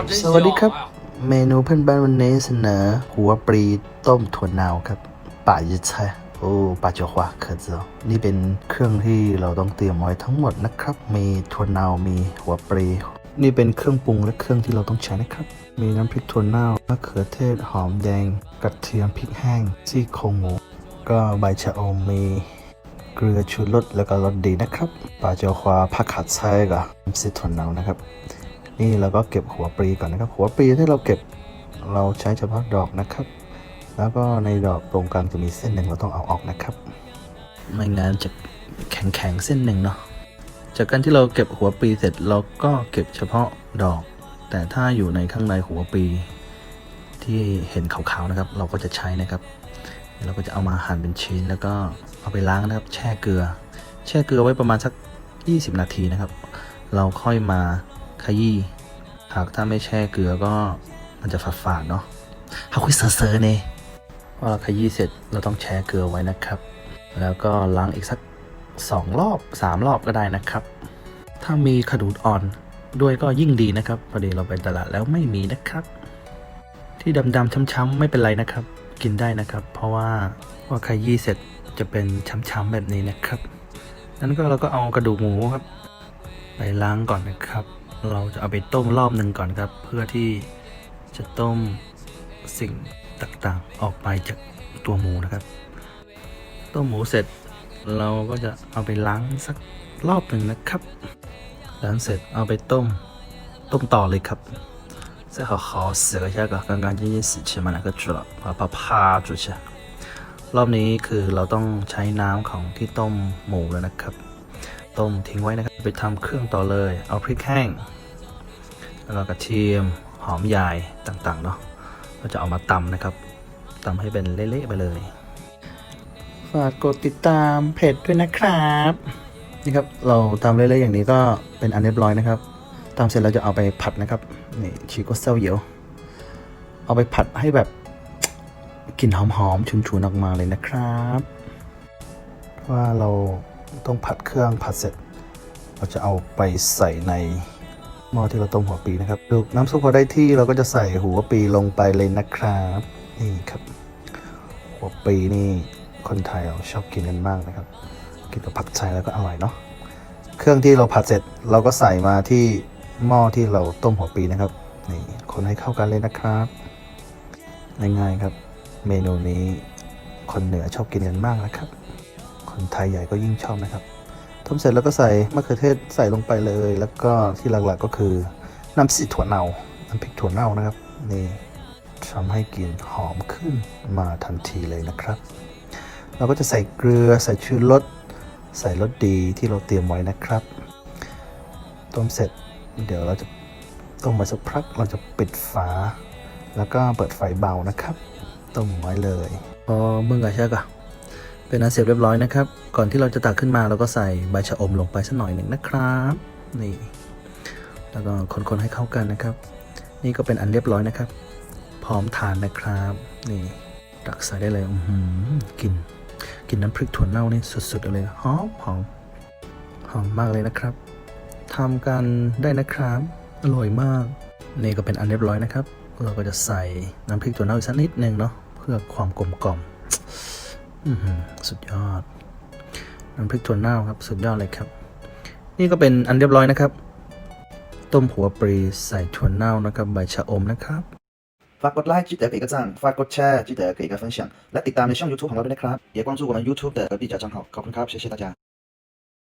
สวัสดีครับ เมนูเพื่อนบ้านวันนี้เสนอ หัวปรีต้มถั่วเน่าครับป่ายิชยโอ้ป่าเจียวหวาเคอเจียวนี่เป็นเครื่องที่เราต้องเตรียมไว้ทั้งหมดนะครับ มีถั่วเน่ามีหัวปรีนี่เป็นเครื่องปรุงและเครื่องที่เราต้องใช้นะครับ มีน้ำพริกถั่วเน่ามะเขือเทศหอมแดง กระเทียมพริกแห้งซี่โครงหมู ก็ใบชะอมมีเกลือชูรสแล้วก็รสดีนะครับปลาเจียวควาผักขาดไส้กับน้ำซีถั่วเน่านะครับ นี่เราก็เก็บหัวปลีก่อนนะครับ หัวปลีที่เราเก็บเราใช้เฉพาะดอกนะครับ แล้วก็ในดอกตรงกลางจะมีเส้นหนึ่งเราต้องเอาออกนะครับ ไม่งั้นจะแข็งแข็งๆเส้นหนึ่งเนาะจากการที่เราเก็บหัวปลีเสร็จเราก็เก็บเฉพาะดอก แต่ถ้าอยู่ในข้างในหัวปลีที่เห็นขาวๆนะครับ เราก็จะใช้นะครับเราก็จะเอามาหั่นเป็นชิ้น แล้วก็เอาไปล้างนะครับ แช่เกลือ แช่เกลือไว้ประมาณสัก 20 นาทีนะครับ เราค่อยมา ยี้หากถ้าไม่แช่เกลือก็มันจะฝาดๆเนาะเขาคุยเซอร์ๆเนี่ยพอเราขยี้เสร็จเราต้องแช่เกลือไว้นะครับ แล้วก็ล้างอีกสัก 2 รอบ 3 รอบก็ได้นะครับ ถ้ามีขนุนอ่อนด้วยก็ยิ่งดีนะครับพอดีเราไปตลาดแล้วไม่มีนะครับ ที่ดำๆช้ำๆไม่เป็นไรนะครับ กินได้นะครับ เพราะว่าว่าขยี้เสร็จจะเป็นช้ำๆแบบนี้นะครับนั้นก็เราก็เอากระดูกหมูครับ ไปล้างก่อนนะครับ เราจะเอาไปต้มรอบหนึ่งก่อนครับ เพื่อที่จะต้มสิ่งต่างๆ ออกไปจากตัวหมูนะครับ ต้มหมูเสร็จ เราก็จะเอาไปล้างสักรอบหนึ่งนะครับล้างเสร็จเอาไปต้ม ต้มต่อเลยครับ 再好好洗了一下个，干干净净洗起มาแล้วก็จุล把它趴住下รอบนี้คือเราต้องใช้น้ำของที่ต้มหมูแล้วนะครับ ต้มทิ้งไว้นะครับ ไปทำเครื่องต่อเลย เอาพริกแห้ง แล้วก็กระเทียม หอมใหญ่ต่างๆเนาะเราจะเอามาตำนะครับตำให้เป็นเละๆไปเลย ฝากกดติดตามเพจด้วยนะครับ นี่ครับ เราตำเละๆอย่างนี้ก็เป็นอันเรียบร้อยนะครับตำเสร็จเราจะเอาไปผัดนะครับ นี่ชีโก็เซลเหยว เอาไปผัดให้แบบกลิ่นหอมๆ ฉุนๆ ออกมาเลยนะครับ ว่าเรา ต้องผัดเครื่องผัดเสร็จ เราจะเอาไปใส่ในหม้อที่เราต้มหัวปีนะครับดูน้ำซุปพอได้ที่เราก็จะใส่หัวปีลงไปเลยนะครับนี่ครับ หัวปีนี่คนไทยเราชอบกินกันมากนะครับ กินกับผักไทยแล้วก็อร่อยเนาะเครื่องที่เราผัดเสร็จเราก็ใส่มาที่หม้อที่เราต้มหัวปีนะครับนี่คนให้เข้ากันเลยนะครับง่ายๆครับ เมนูนี้คนเหนือชอบกินกันมากนะครับ คนไทยใหญ่ก็ยิ่งชอบนะครับต้มเสร็จแล้วก็ใส่มะเขือเทศใส่ลงไปเลย แล้วก็ที่หลักๆก็คือน้ำซีถั่วเน่าน้ำพริกถั่วเน่านะครับนี่ทำให้กลิ่นหอมขึ้นมาทันทีเลยนะครับ เราก็จะใส่เกลือใส่ชูรสใส่รสดีที่เราเตรียมไว้นะครับ ต้มเสร็จเดี๋ยวเราจะต้มไปสักพักเราจะปิดฝา แล้วก็เปิดไฟเบานะครับ ต้มไว้เลย พอเมึงกับเชือกะ เป็นอันเสร็จเรียบร้อยนะครับ ก่อนที่เราจะตักขึ้นมาเราก็ใส่ใบชะอมลงไปสักหน่อยหนึ่งนะครับ นี่ แล้วก็คนๆให้เข้ากันนะครับ นี่ก็เป็นอันเรียบร้อยนะครับ พร้อมทานนะครับ นี่ตักใส่ได้เลยอืกลินกลินน้ำพริกถั่วเน่านี่สุดๆเลยหอมหอมหอมมากเลยนะครับทำกันได้นะครับ อร่อยมาก นี่ก็เป็นอันเรียบร้อยนะครับ เราก็จะใส่น้ำพริกถั่วเน่าอีกสักนิดนึงเนาะเพื่อความกลมกล่อม สุดยอด น้ำพริกถั่วเน่าครับ สุดยอดเลยครับ นี่ก็เป็นอันเรียบร้อยนะครับ ต้มหัวปรีใส่ถั่วเน่านะครับใบชะอมนะครับ ฝากกดไลค์记得给个赞，ฝากกดแชร์记得给个分享และติดตามในช่อง YouTube ของเราด้วยนะครับ 也关注我们 YouTube 的隔壁家账号ขอบคุณครับ谢谢大家